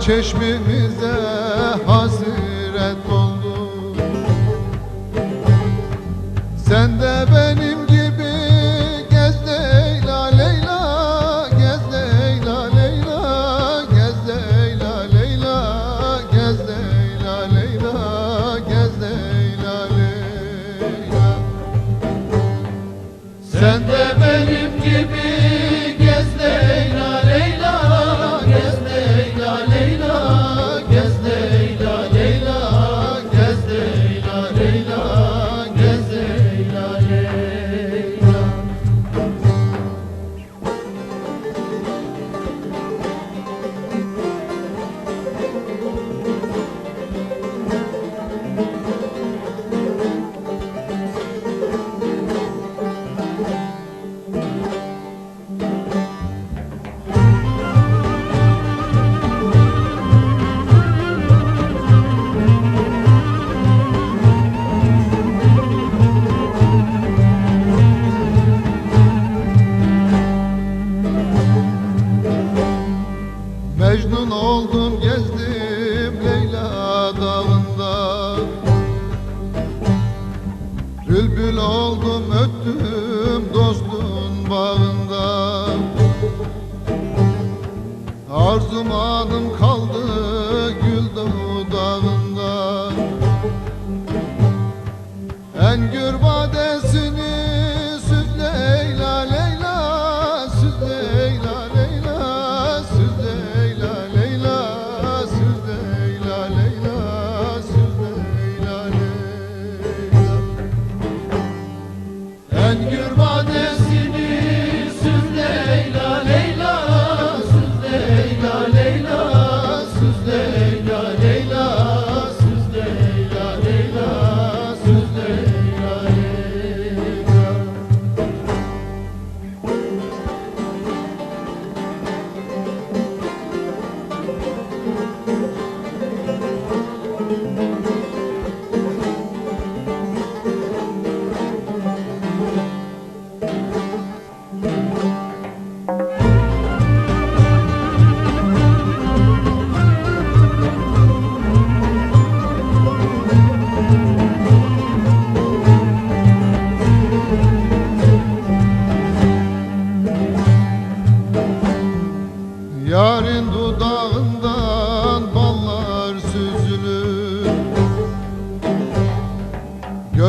çeşmimize hasret oldu. Sen de benim gibi gez Leyla Leyla Gez Leyla Leyla Gez Leyla Leyla Gez Leyla Leyla Gez Leyla Leyla. Sen de benim gibi Mecnun oldum gezdim Leyla dağında. Bülbül oldum öttüm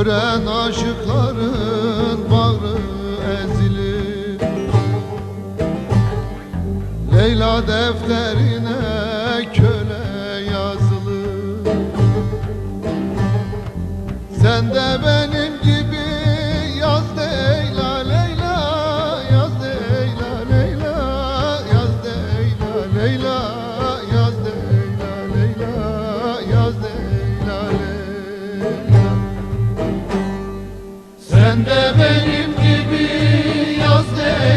Gören aşıkların bağrı ezilir. Leyla defterine köle yazılır. Sen de benim gibi yaz Leyla Leyla Yaz Leyla Leyla Yaz Leyla Leyla De benim gibi yaz değil